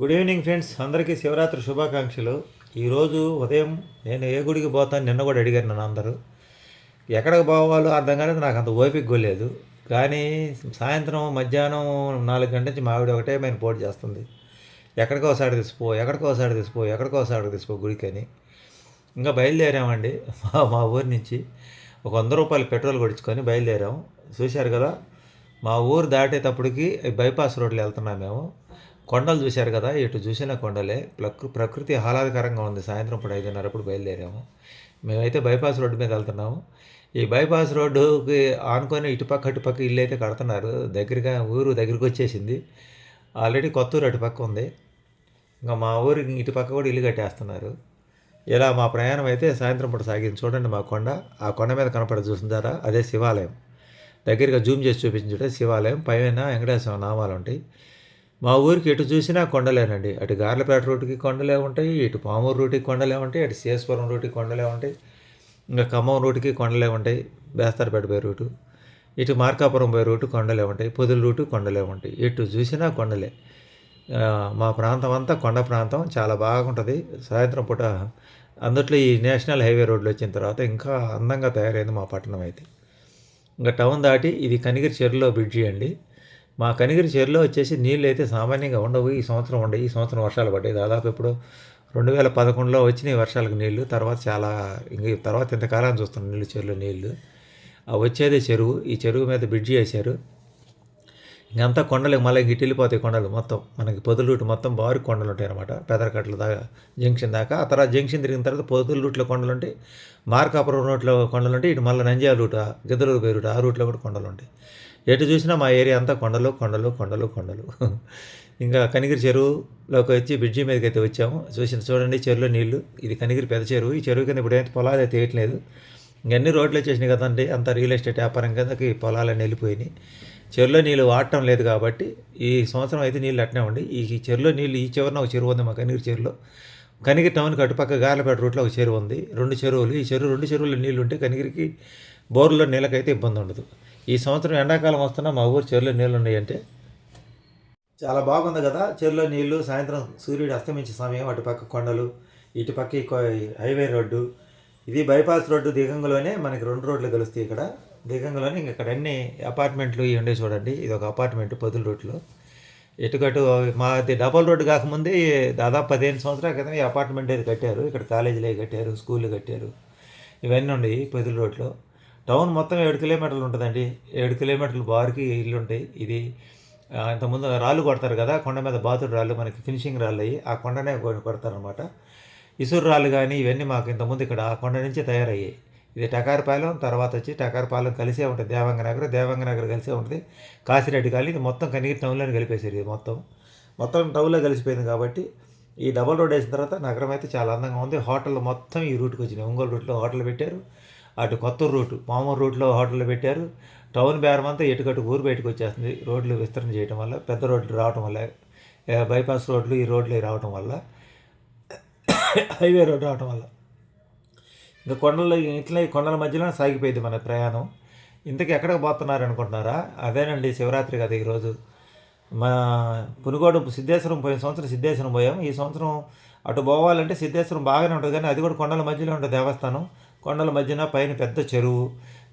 Good evening friends అందరికీ శివరాత్రి శుభాకాంక్షలు. ఈరోజు ఉదయం నేను ఏ గుడికి పోతాను నిన్న కూడా అడిగారు నన్ను అందరూ. ఎక్కడికి పోవాలో అర్థం కాలేదు నాకు అంత ఓపిక లేదు. కానీ సాయంత్రం మధ్యాహ్నం నాలుగు గంటల నుంచి మావిడ ఒకటే మేము పోటీ చేస్తుంది. ఎక్కడికో ఒకసారి తీసిపో ఎక్కడికో ఒకసారి తీసిపో ఎక్కడికో ఒకసారి తీసిపో గుడికి అని. ఇంకా బయలుదేరామండి. మా మా ఊరి నుంచి ఒక వంద రూపాయలు పెట్రోల్ కొట్టించుకొని బయలుదేరాము చూశారు కదా మా ఊరు దాటేటప్పటికి బైపాస్ రోడ్లు వెళ్తున్నాం మేము. కొండలు చూశారు కదా ఇటు చూసిన కొండలే. ప్రకృ ప్రకృతి ఆహ్లాదకరంగా ఉంది. సాయంత్రం ఇప్పుడు ఐదున్నరప్పుడు బయలుదేరాము. మేమైతే బైపాస్ రోడ్డు మీద వెళ్తున్నాము. ఈ బైపాస్ రోడ్డుకి ఆనుకొని ఇటుపక్క అటుపక్క ఇల్లు అయితే కడుతున్నారు. దగ్గరగా ఊరు దగ్గరికి వచ్చేసింది. ఆల్రెడీ కొత్తూరు అటుపక్క ఉంది. ఇంకా మా ఊరు ఇటుపక్క కూడా ఇల్లు కట్టేస్తున్నారు. ఇలా మా ప్రయాణం అయితే సాయంత్రం పూట సాగింది. చూడండి మా కొండ. ఆ కొండ మీద కనపడ చూసిందారా అదే శివాలయం. దగ్గరగా జూమ్ చేసి చూపించుంటే శివాలయం. పైన వెంకటేశ్వర నామాలు ఉంటాయి. మా ఊరికి ఎటు చూసినా కొండలేనండి. అటు గార్లపేట రూట్కి కొండలే ఉంటాయి ఇటు పామూరు రూట్కి కొండలే ఉంటాయి అటు శేశ్వరం రూట్కి కొండలే ఉంటాయి ఇంకా ఖమ్మం రూట్కి కొండలే ఉంటాయి బేస్తారపేట పోయే రూటు ఇటు మార్కాపురం పోయే రూటు కొండలే ఉంటాయి పొదుల రూటు కొండలే ఉంటాయి. ఎటు చూసినా కొండలే. మా ప్రాంతం అంతా కొండ ప్రాంతం చాలా బాగుంటుంది. సాయంత్రం పూట అందుట్లో ఈ నేషనల్ హైవే రోడ్లు వచ్చిన తర్వాత ఇంకా అందంగా తయారైంది మా పట్టణం అయితే. ఇంకా టౌన్ దాటి ఇది కనిగిరి చెరువులో బ్రిడ్జి అండి. మా కనిగిరి చెరులో వచ్చేసి నీళ్ళు అయితే సామాన్యంగా ఉండవు. ఈ సంవత్సరం ఉండవు. ఈ సంవత్సరం వర్షాలు పడ్డాయి. దాదాపు ఇప్పుడు రెండు వేల పదకొండులో వచ్చినాయి వర్షాలకు నీళ్ళు తర్వాత చాలా ఇంక తర్వాత ఇంతకాలం చూస్తున్నాం నీళ్ళు చెరువులో నీళ్ళు ఆ వచ్చేదే చెరువు. ఈ చెరువు మీద బ్రిడ్జి వేశారు. ఇంకంతా కొండలు మళ్ళీ ఇటు వెళ్ళిపోతాయి కొండలు మొత్తం. మనకి పొదుల రూట్ మొత్తం బారు కొండలు ఉంటాయి అనమాట పెదరకట్ల దాకా జంక్షన్ దాకా. ఆ తర్వాత జంక్షన్ తిరిగిన తర్వాత పొదులు రూట్లో కొండలు ఉంటాయి. మార్కాపురం రూట్లో కొండలు ఉంటాయి. ఇటు మళ్ళీ నంద్యాల రూట్ గిద్దలూరు పోయే రూట్ ఆ రూట్లో కూడా కొండలు ఉంటాయి. ఎటు చూసినా మా ఏరియా అంతా కొండలు కొండలు కొండలు కొండలు. ఇంకా కనిగిరి చెరువులోకి వచ్చి బ్రిడ్జి మీదకి అయితే వచ్చాము. చూసిన చూడండి చెరువులో నీళ్ళు. ఇది కనిగిరి పెద్ద చెరువు. ఈ చెరువు కింద ఇప్పుడు అయితే పొలాలు అయితే వేయట్లేదు. ఇంకన్నీ రోడ్లు వచ్చేసినాయి కదండి అంతా రియల్ ఎస్టేట్ వ్యాపారం కిందకి పొలాలన్నీ వెళ్ళిపోయినాయి. చెరువులో నీళ్ళు వాడటం లేదు కాబట్టి ఈ సంవత్సరం అయితే నీళ్ళు అట్నే ఉండి ఈ చెరువులో నీళ్ళు ఈ చివరన ఒక చెరువు ఉంది మా కనిగిరి చెరువులో. కనిగిరి టౌన్కి అటుపక్క గార్లపేట రూట్లో ఒక చెరువు ఉంది రెండు చెరువులు. ఈ చెరువు రెండు చెరువుల్లో నీళ్ళు ఉంటే కనిగిరికి బోర్లో నీళ్ళకైతే ఇబ్బంది ఉండదు. ఈ సంవత్సరం ఎండాకాలం వస్తున్నా మా ఊరు చెరువులో నీళ్ళు ఉన్నాయంటే చాలా బాగుంది కదా. చెరువులో నీళ్ళు సాయంత్రం సూర్యుడు అస్తమించే సమయం అటుపక్క కొండలు ఇటుపక్క హైవే రోడ్డు. ఇది బైపాస్ రోడ్డు దిగంగలోనే మనకి రెండు రోడ్లు కలుస్తాయి ఇక్కడ. దిగంగలోనే ఇంక ఇక్కడ అన్ని అపార్ట్మెంట్లు ఇవి ఉండే చూడండి. ఇది ఒక అపార్ట్మెంట్ పొదుల రోడ్లో ఎటుకటు మాది డబల్ రోడ్డు కాకముందే దాదాపు పదిహేను సంవత్సరాల క్రితం ఈ అపార్ట్మెంట్ అయితే కట్టారు. ఇక్కడ కాలేజీలు కట్టారు స్కూళ్ళు కట్టారు. ఇవన్నీ ఉన్నాయి పొదుల రోడ్లో టౌన్ మొత్తం ఏడు కిలోమీటర్లు ఉంటుందండి. ఏడు కిలోమీటర్లు బార్కి ఇల్లు ఉంటాయి. ఇది ఇంతకుముందు రాళ్ళు కొడతారు కదా కొండ మీద బాతుడు రాళ్ళు మనకి ఫినిషింగ్ రాళ్ళు అయ్యి ఆ కొండనే కొడతారనమాట ఇసురు రాళ్ళు కానీ ఇవన్నీ మాకు ఇంతకుముందు ఇక్కడ ఆ కొండ నుంచే తయారయ్యాయి. ఇది టకారపాలెం తర్వాత వచ్చి టకారపాలెం కలిసే ఉంటుంది. దేవంగ నగరం దేవంగ నగరం కలిసే ఉంటుంది. కాశీరెడ్డి కాలి ఇది మొత్తం కనిగిరి టౌన్లోనే కలిపేశారు ఇది మొత్తం. మొత్తం టౌన్లో కలిసిపోయింది కాబట్టి ఈ డబల్ రోడ్ వేసిన తర్వాత నగరం అయితే చాలా అందంగా ఉంది. హోటల్ మొత్తం ఈ రూట్కి వచ్చినాయి. ఒంగోలు రూట్లో హోటల్ పెట్టారు. అటు కొత్త రూట్ మామూలు రూట్లో హోటల్ పెట్టారు. టౌన్ బేరం అంతా ఎటుకటు ఊరు బయటకు వచ్చేస్తుంది. రోడ్లు విస్తరణ చేయడం వల్ల పెద్ద రోడ్లు రావడం వల్ల బైపాస్ రోడ్లు ఈ రోడ్లు రావడం వల్ల హైవే రోడ్ రావడం వల్ల. ఇంకా కొండలు ఇట్లా కొండల మధ్యలో సాగిపోయింది మన ప్రయాణం. ఇంతకు ఎక్కడికి పోతున్నారు అనుకుంటున్నారా? అదేనండి శివరాత్రి కదా ఈరోజు. మా పునుగోడు సిద్ధేశ్వరం పోయిన సంవత్సరం సిద్ధేశ్వరం పోయాం ఈ సంవత్సరం అటు పోవాలంటే సిద్ధేశ్వరం బాగానే ఉంటుంది కానీ అది కూడా కొండల మధ్యలో ఉంటుంది దేవస్థానం. కొండల మధ్యన పైన పెద్ద చెరువు.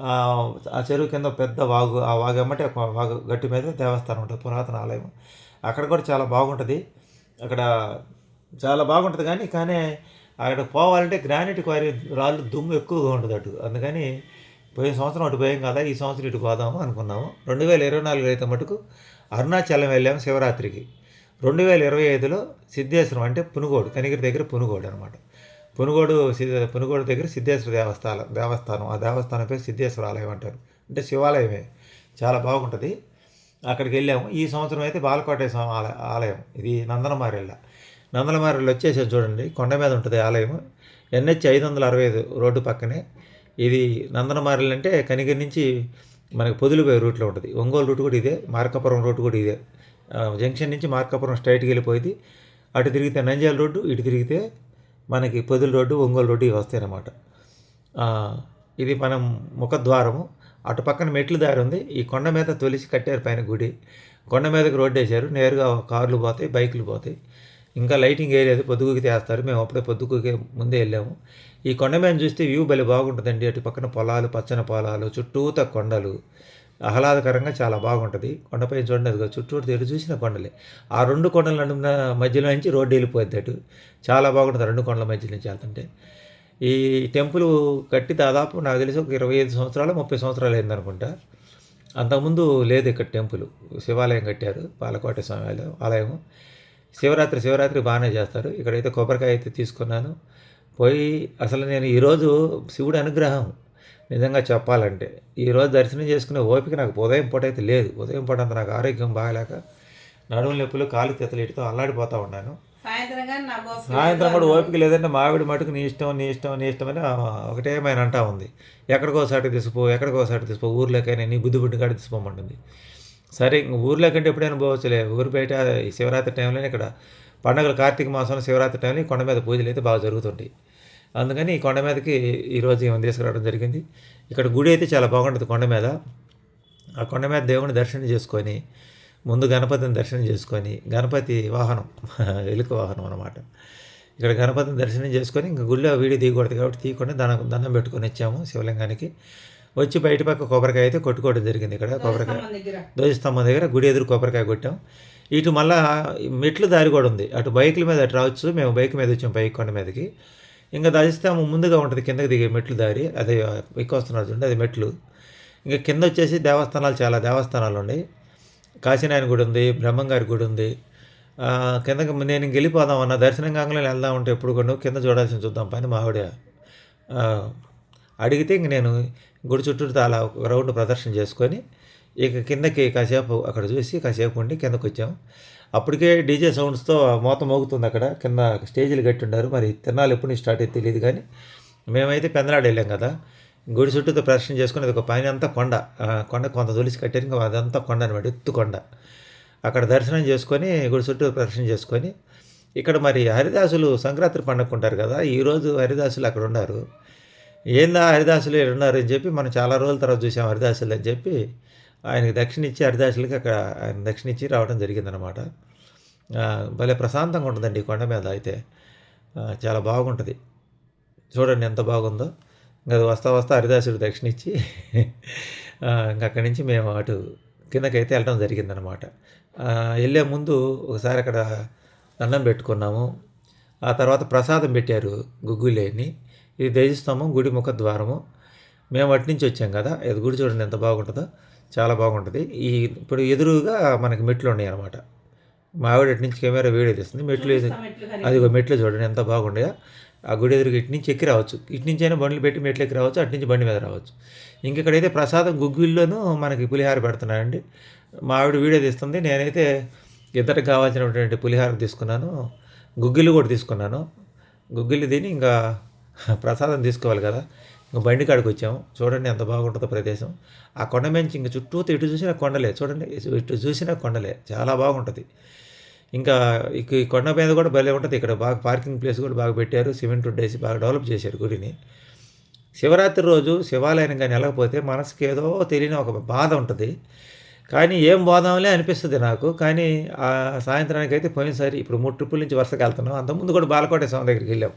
ఆ చెరువు కింద పెద్ద వాగు ఆ వాగు అమ్మటే వాగు గట్టి మీద దేవస్థానం ఉంటుంది పురాతన ఆలయం. అక్కడ కూడా చాలా బాగుంటుంది. అక్కడ చాలా బాగుంటుంది కానీ కానీ అక్కడ పోవాలంటే గ్రానైట్ క్వారీ రాళ్ళు దుమ్ము ఎక్కువగా ఉంటుంది అటు. అందుకని పోయిన సంవత్సరం అటు పోయాం కదా ఈ సంవత్సరం ఇటు పోదాము అనుకున్నాము. రెండు వేల ఇరవై నాలుగు అయితే మటుకు అరుణాచలం వెళ్ళాము శివరాత్రికి. రెండు వేల ఇరవై ఐదులో సిద్ధేశ్వరం అంటే పునుగోడు కనిగిరి దగ్గర పునుగోడు అనమాట పునుగోడు పునుగోడు దగ్గర సిద్ధేశ్వర దేవస్థానం దేవస్థానం. ఆ దేవస్థానం పేరు సిద్ధేశ్వర ఆలయం అంటారు. అంటే శివాలయమే. చాలా బాగుంటుంది. అక్కడికి వెళ్ళాము. ఈ సంవత్సరం అయితే బాలకోట స్వామి ఆలయం. ఇది నందనమారెళ్ళ నందలమారిలో వచ్చేసాం చూడండి. కొండ మీద ఉంటుంది ఆలయం. ఎన్హెచ్ ఐదు వందల అరవై ఐదు రోడ్డు పక్కనే. ఇది నందనమారెళ్ళ అంటే కనిగిరి నుంచి మనకి పొదులుపోయే రూట్లో ఉంటుంది. ఒంగోలు రూట్ కూడా ఇదే మార్కాపురం రూట్ కూడా ఇదే. జంక్షన్ నుంచి మార్కాపురం స్ట్రైట్కి వెళ్ళిపోయింది. అటు తిరిగితే నంజాల రోడ్డు ఇటు తిరిగితే మనకి పొదులు రోడ్డు ఒంగోలు రోడ్డు ఇవి వస్తాయి అన్నమాట. ఇది మనం ముఖద్వారము. అటు పక్కన మెట్లు దారి ఉంది. ఈ కొండ మీద తొలిసి కట్టారు పైన గుడి. కొండ మీదకి రోడ్డు వేశారు. నేరుగా కార్లు పోతాయి బైకులు పోతాయి. ఇంకా లైటింగ్ వేయలేదు పొద్దుగుకి తీస్తారు. మేము అప్పుడే పొద్దుగుకి ముందే వెళ్ళాము. ఈ కొండ మీద చూస్తే వ్యూ భలే బాగుంటుందండి. అటు పక్కన పొలాలు పచ్చని పొలాలు చుట్టూత కొండలు. ఆహ్లాదకరంగా చాలా బాగుంటుంది. కొండపై చూడండి చుట్టూ ఎటు చూసిన కొండలే. ఆ రెండు కొండల నడుమున మధ్యలో నుంచి రోడ్డు వెళ్ళిపోద్ది అటు. చాలా బాగుంటుంది రెండు కొండల మధ్య నుంచి వెళ్తుంటే. ఈ టెంపుల్ కట్టి దాదాపు నాకు తెలిసి ఒక ఇరవై ఐదు సంవత్సరాలు ముప్పై సంవత్సరాలు అయిందనుకుంటా అంతకుముందు లేదు ఇక్కడ టెంపుల్. శివాలయం కట్టారు. పాలకోట స్వామి ఆలయం ఆలయం శివరాత్రి శివరాత్రి బాగానే చేస్తారు. ఇక్కడైతే కొబ్బరికాయ అయితే తీసుకున్నాను. పోయి అసలు నేను ఈరోజు శివుడి అనుగ్రహం నిజంగా చెప్పాలంటే. ఈరోజు దర్శనం చేసుకునే ఓపిక నాకు ఉదయం పూట అయితే లేదు. ఉదయం పూట అంత నాకు ఆరోగ్యం బాగాలేక నడుము నొప్పులు కాలు తెతలేటితో అల్లాడిపోతూ ఉన్నాను. సాయంత్రం కూడా ఓపిక లేదంటే మావిడి మటుకు నీ ఇష్టం నీ ఇష్టం నీ ఇష్టం అని ఆ ఒకటే ఆయన అంటా ఉంది. ఎక్కడికో సాటి తీసిపో ఎక్కడికో సాటి తీసిపో ఊర్లోకైనా నీ బుద్ధి బుద్ధి కాడ తీసిపోమంటుంది సరే ఇంక ఊర్లోకంటే ఎప్పుడైనా పోవచ్చులే. ఊరు బయట ఈ శివరాత్రి టైంలోనే ఇక్కడ పండగలు కార్తీక మాసంలో శివరాత్రి టైంలో ఈ కొండ మీద పూజలు అయితే బాగా జరుగుతుంటాయి. అందుకని ఈ కొండ మీదకి ఈరోజు ఈమె తీసుకురావడం జరిగింది. ఇక్కడ గుడి అయితే చాలా బాగుంటుంది కొండ మీద. ఆ కొండ మీద దేవుని దర్శనం చేసుకొని ముందు గణపతిని దర్శనం చేసుకొని గణపతి వాహనం ఎలుక వాహనం అనమాట ఇక్కడ గణపతిని దర్శనం చేసుకొని ఇంకా గుళ్ళో వీడియో తీయకూడదు కాబట్టి తీయకుండా దండం దండం పెట్టుకొని వచ్చాము శివలింగానికి. వచ్చి బయట పక్క కొబ్బరికాయ అయితే కొట్టుకోవడం జరిగింది ఇక్కడ. కొబ్బరికాయ ధ్వజస్తంభం దగ్గర గుడి ఎదురు కొబ్బరికాయ కొట్టాం. ఇటు మళ్ళా మెట్లు దారి కూడా ఉంది. అటు బైకుల మీద అటు రావచ్చు. మేము బైక్ మీద వచ్చాం బైక్ కొండ మీదకి. ఇంకా ధ్వజస్తంభం ముందుగా ఉంటుంది కిందకి దిగే మెట్లు దారి. అదే ఎక్కువ వస్తున్నారు చూడండి అది మెట్లు. ఇంకా కింద వచ్చేసి దేవస్థానాలు చాలా దేవస్థానాలు ఉన్నాయి. కాశీనాయన గుడి ఉంది బ్రహ్మంగారి గుడి ఉంది. కిందకి నేను ఇంక వెళ్ళిపోదాం అన్న దర్శనం కాగానే వెళ్దాం అంటే ఎప్పుడు కొన్ని కింద చూడాల్సింది చూద్దాం పని మా ఆవిడ ఆ, అడిగితే ఇంక నేను గుడి చుట్టూ అలా ఒక రౌండ్ ప్రదర్శన చేసుకొని ఇక కిందకి కాసేపు అక్కడ చూసి కాసేపు ఉండి కిందకు వచ్చాం అప్పటికే డీజే సౌండ్స్తో మోత మోగుతుంది అక్కడ. కింద స్టేజీలు కట్టి ఉండారు. మరి తిన్నాళ్ళు ఎప్పుడు నుంచి స్టార్ట్ అయితే తెలియదు కానీ మేమైతే పెందనాడు వెళ్ళాం కదా. గుడి చుట్టూతో ప్రదర్శన చేసుకుని అది ఒక పైన అంతా కొండ. కొండ కొంత తొలిసి కట్టారు. ఇంకా అదంతా కొండ అనమాట ఎత్తు కొండ. అక్కడ దర్శనం చేసుకొని గుడి చుట్టూ ప్రదర్శన చేసుకొని ఇక్కడ మరి హరిదాసులు సంక్రాంతి పండుగకుంటారు కదా. ఈరోజు హరిదాసులు అక్కడ ఉన్నారు. ఏందా హరిదాసులు ఇక్కడ ఉన్నారు అని చెప్పి మనం చాలా రోజుల తర్వాత చూసాం హరిదాసులు అని చెప్పి ఆయనకి దక్షిణ ఇచ్చి హరిదాసులకి అక్కడ ఆయన దక్షిణ ఇచ్చి రావడం జరిగిందనమాట భలే ప్రశాంతంగా ఉంటుందండి ఈ కొండ మీద అయితే. చాలా బాగుంటుంది. చూడండి ఎంత బాగుందో. ఇంకా అది వస్తా వస్తా హరిదాసుడు దక్షిణ ఇచ్చి ఇంకా అక్కడి నుంచి మేము అటు కిందకైతే వెళ్ళడం జరిగిందనమాట వెళ్ళే ముందు ఒకసారి అక్కడ అన్నం పెట్టుకున్నాము. ఆ తర్వాత ప్రసాదం పెట్టారు గుగ్గులేని. ఇది ధ్వజస్తంభం గుడి ముఖ ద్వారము. మేము అటు నుంచి వచ్చాం కదా ఇది గుడి చూడండి ఎంత బాగుంటుందో. చాలా బాగుంటుంది. ఈ ఇప్పుడు ఎదురుగా మనకి మెట్లు ఉన్నాయి అనమాట మా ఆవిడ అటు నుంచి కెమెరా వీడియో తీస్తుంది. మెట్లు ఎదు- మెట్లు కానీ. అది ఒక మెట్లు చూడండి ఎంత బాగుండయో ఆ గుడి ఎదురుగా ఇటు నుంచి ఎక్కి రావచ్చు. ఇటు నుంచి అయినా బండ్లు పెట్టి మెట్లు ఎక్కి రావచ్చు అటు నుంచి బండి మీద రావచ్చు. ఇంక ఇక్కడైతే ప్రసాదం గుగ్గిల్లోనూ మనకి పులిహార పెడుతున్నారండి. మా ఆవిడ వీడియో తీస్తుంది. నేనైతే ఇద్దరికి కావాల్సినటువంటి పులిహార తీసుకున్నాను. గుగ్గిళ్ళు కూడా తీసుకున్నాను. గుగ్గిళ్ళు తిని ఇంకా ప్రసాదం తీసుకోవాలి కదా. ఇంకా బండి కాడికి వచ్చాము. చూడండి ఎంత బాగుంటుందో ప్రదేశం. ఆ కొండ మంచి ఇంక చుట్టూ ఇటు చూసినా కొండలే. చూడండి ఇటు చూసినా కొండలే. చాలా బాగుంటుంది. ఇంకా ఇక ఈ కొండ మీద కూడా భలే ఉంటుంది. ఇక్కడ బాగా పార్కింగ్ ప్లేస్ కూడా బాగా పెట్టారు. సిమెంట్ రోడ్ వేసి బాగా డెవలప్ చేశారు గుడిని. శివరాత్రి రోజు శివాలయం కానీ వెళ్ళకపోతే మనసుకి ఏదో తెలియని ఒక బాధ ఉంటుంది. కానీ ఏం పోదాంలే అనిపిస్తుంది నాకు. కానీ ఆ సాయంత్రానికి అయితే పోయినసారి ఇప్పుడు మూడు ట్రిప్పుల నుంచి వరుసకి వెళ్తున్నాం. అంతకుముందు కూడా బాలకోట స్వామి దగ్గరికి వెళ్ళాం.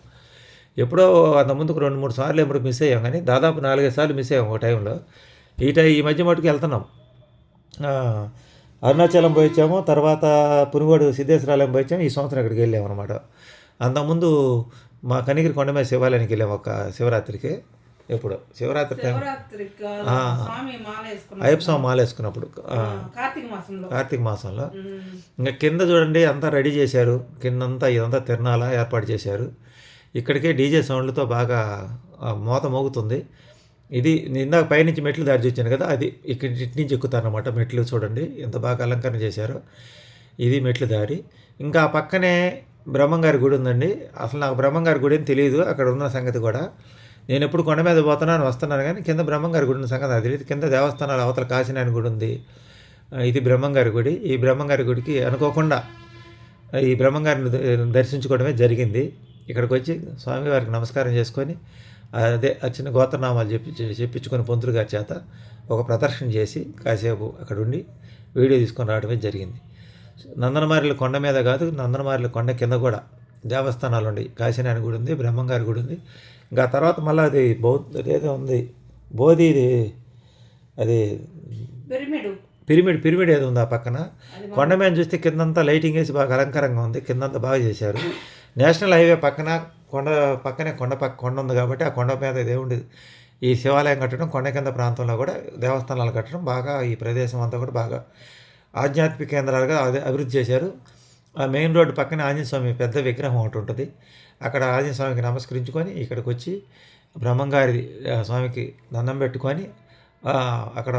ఎప్పుడో అంతకుముందుకు రెండు మూడు సార్లు ఎప్పుడు మిస్ అయ్యాం కానీ దాదాపు నాలుగైదు సార్లు మిస్ అయ్యాం ఒక టైంలో ఈ టై ఈ మధ్య మటుకు వెళ్తున్నాం. అరుణాచలం పోయి వచ్చాము తర్వాత పునుగోడు సిద్ధేశ్వరాలయం పోయి వచ్చాము ఈ సంవత్సరం ఇక్కడికి వెళ్ళాము అనమాట అంతకుముందు మా కనిగిరి కొండ మీద శివాలయానికి వెళ్ళాము ఒక శివరాత్రికి ఎప్పుడు? శివరాత్రి టైం అయ్యప్ప స్వామి మాల వేసుకున్నప్పుడు. కార్తీక మాసంలో. ఇంకా కింద చూడండి అంతా రెడీ చేశారు. కిందంతా ఇదంతా తిరణాల ఏర్పాటు చేశారు. ఇక్కడికే డీజే సౌండ్లతో బాగా మోత మోగుతుంది. ఇది ఇందాక పైనుంచి మెట్లు దారి చూచాను కదా అది ఇక్కడ ఇటు నుంచి ఎక్కుతానమాట మెట్లు చూడండి. ఎంత బాగా అలంకరణ చేశారో. ఇది మెట్లు దారి. ఇంకా పక్కనే బ్రహ్మంగారి గుడి ఉందండి. అసలు నాకు బ్రహ్మంగారి గుడి అని తెలియదు అక్కడ ఉన్న సంగతి కూడా. నేను ఎప్పుడు కొండ మీద పోతున్నాను వస్తున్నాను కానీ కింద బ్రహ్మంగారి గుడి ఉన్న సంగతి నాకు తెలియదు. కింద దేవస్థానాలు అవతల కాశీనాయన గుడి ఉంది. ఇది బ్రహ్మంగారి గుడి. ఈ బ్రహ్మంగారి గుడికి అనుకోకుండా ఈ బ్రహ్మంగారిని దర్శించుకోవడమే జరిగింది. ఇక్కడికి వచ్చి స్వామివారికి నమస్కారం చేసుకొని అదే ఆ చిన్న గోత్రనామాలు చెప్పి చెప్పించుకొని పొంతులు గారి చేత ఒక ప్రదర్శన చేసి కాసేపు అక్కడ ఉండి వీడియో తీసుకొని రావడమే జరిగింది. నందనమారిల కొండ మీద కాదు నందనమారిల కొండ కింద కూడా దేవస్థానాలు ఉన్నాయి కాశీనారాయణ గుడి ఉంది బ్రహ్మంగారి గుడి ఉంది. ఇంకా తర్వాత మళ్ళీ అది బౌద్ధ ఏదో ఉంది బోధి అది పిరమిడు. పిరిమిడ్ ఏదో ఉంది ఆ పక్కన. కొండ మీద చూస్తే కిందంతా లైటింగ్ వేసి బాగా అలంకారంగా ఉంది కిందంతా బాగా చేశారు. నేషనల్ హైవే పక్కన కొండ పక్కనే కొండ పక్క కొండ ఉంది కాబట్టి ఆ కొండ మీద దేవుడి ఈ శివాలయం కట్టడం కొండ కింద ప్రాంతంలో కూడా దేవస్థానాలు కట్టడం బాగా ఈ ప్రదేశం అంతా కూడా బాగా ఆధ్యాత్మిక కేంద్రాలుగా అదే అభివృద్ధి చేశారు. ఆ మెయిన్ రోడ్డు పక్కన ఆంజనేయస్వామి పెద్ద విగ్రహం ఒకటి ఉంటుంది. అక్కడ ఆంజనేయ స్వామికి నమస్కరించుకొని ఇక్కడికి వచ్చి బ్రహ్మంగారి స్వామికి దండం పెట్టుకొని అక్కడ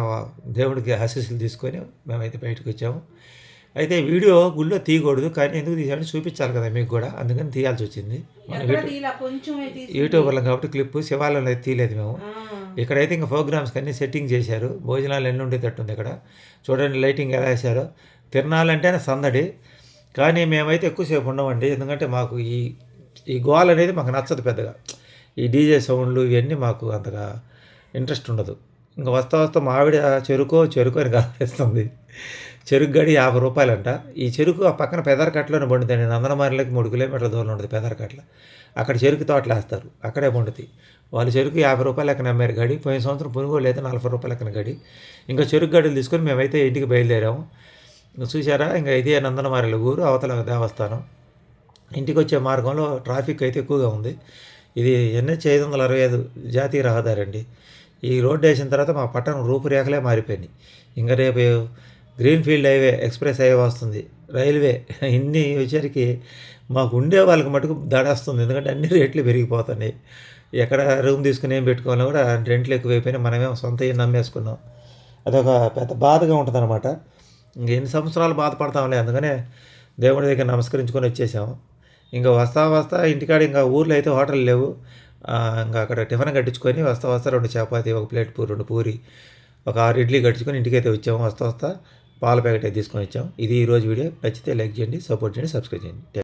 దేవుడికి ఆశీస్సులు తీసుకొని మేమైతే బయటకు వచ్చాము. అయితే వీడియో గుళ్ళో తీయకూడదు కానీ ఎందుకు తీసామని చూపించాలి కదా మీకు కూడా అందుకని తీయాల్సి వచ్చింది. యూట్యూబర్లం కాబట్టి క్లిప్ శివాలయంలో అయితే తీయలేదు మేము. ఇక్కడైతే ఇంకా ప్రోగ్రామ్స్కి అన్ని సెట్టింగ్ చేశారు. భోజనాలు ఎన్ని ఉండేటట్టు ఉంది ఇక్కడ చూడండి లైటింగ్ ఎలా వేశారో. తిరణాలంటేనే సందడి కానీ మేమైతే ఎక్కువసేపు ఉండమండి. ఎందుకంటే మాకు ఈ ఈ గోల్ అనేది మాకు నచ్చదు పెద్దగా. ఈ డీజే సౌండ్లు ఇవన్నీ మాకు అంతగా ఇంట్రెస్ట్ ఉండదు. ఇంకా వస్తా వస్తా మా చెరుకు చెరుకు అని కాలేస్తుంది చెరుకు గడి యాభై రూపాయలంట. ఈ చెరుకు ఆ పక్కన పెదరకట్లోనే పండుతుంది నందనమారిలోకి మూడు కిలోమీటర్ల దూరం ఉంటుంది పెదరకట్ల. అక్కడ చెరుకు తోటలు వేస్తారు. అక్కడే పండుతాయి. వాళ్ళు చెరుకు యాభై రూపాయల లెక్కన అమ్మారు గడి. పోయిన సంవత్సరం పునుగోలు అయితే నలభై రూపాయల లెక్కన గడి. ఇంకా చెరుకు గడులు తీసుకొని మేమైతే ఇంటికి బయలుదేరాము. చూసారా ఇంకా ఇదే నందనమారిల ఊరు అవతల దేవస్థానం. ఇంటికి వచ్చే మార్గంలో ట్రాఫిక్ అయితే ఎక్కువగా ఉంది. ఇది ఎన్హెచ్ ఐదు వందల అరవై ఐదు జాతీయ రహదారి అండి. ఈ రోడ్డు వేసిన తర్వాత మా పట్టణం రూపురేఖలే మారిపోయినాయి. ఇంకా రేపు green field highway express highway వస్తుంది. రైల్వే ఇన్ని వచ్చేసరికి మాకు ఉండే వాళ్ళకి మటుకు దడేస్తుంది. ఎందుకంటే అన్ని రేట్లు పెరిగిపోతున్నాయి. ఎక్కడ రూమ్ తీసుకుని ఏం పెట్టుకోవాలో కూడా రెంట్లు ఎక్కువైపోయినా మనమేమో సొంత ఇల్లు నమ్మేసుకున్నాం. అదొక పెద్ద బాధగా ఉంటుంది అనమాట ఎన్ని సంవత్సరాలు బాధపడతాంలే. అందుకనే దేవుడి దగ్గర నమస్కరించుకొని వచ్చేసాము ఇంకా వస్తా వస్తా ఇంటికాడ ఇంకా ఊర్లో అయితే హోటల్ లేవు. ఇంకా అక్కడ టిఫిన్ కట్టించుకొని వస్తా వస్తా రెండు చపాతీ ఒక ప్లేట్ పూరి రెండు పూరి ఒక ఆరు ఇడ్లీ కట్టించుకొని ఇంటికైతే వచ్చాము. వస్తా వస్తా పాల ప్యాకెట్ అయితే తీసుకొని వచ్చాము. ఇది ఈరోజు వీడియో. నచ్చితే లైక్ చేయండి సపోర్ట్ చేయండి సబ్స్క్రైబ్ చేయండి.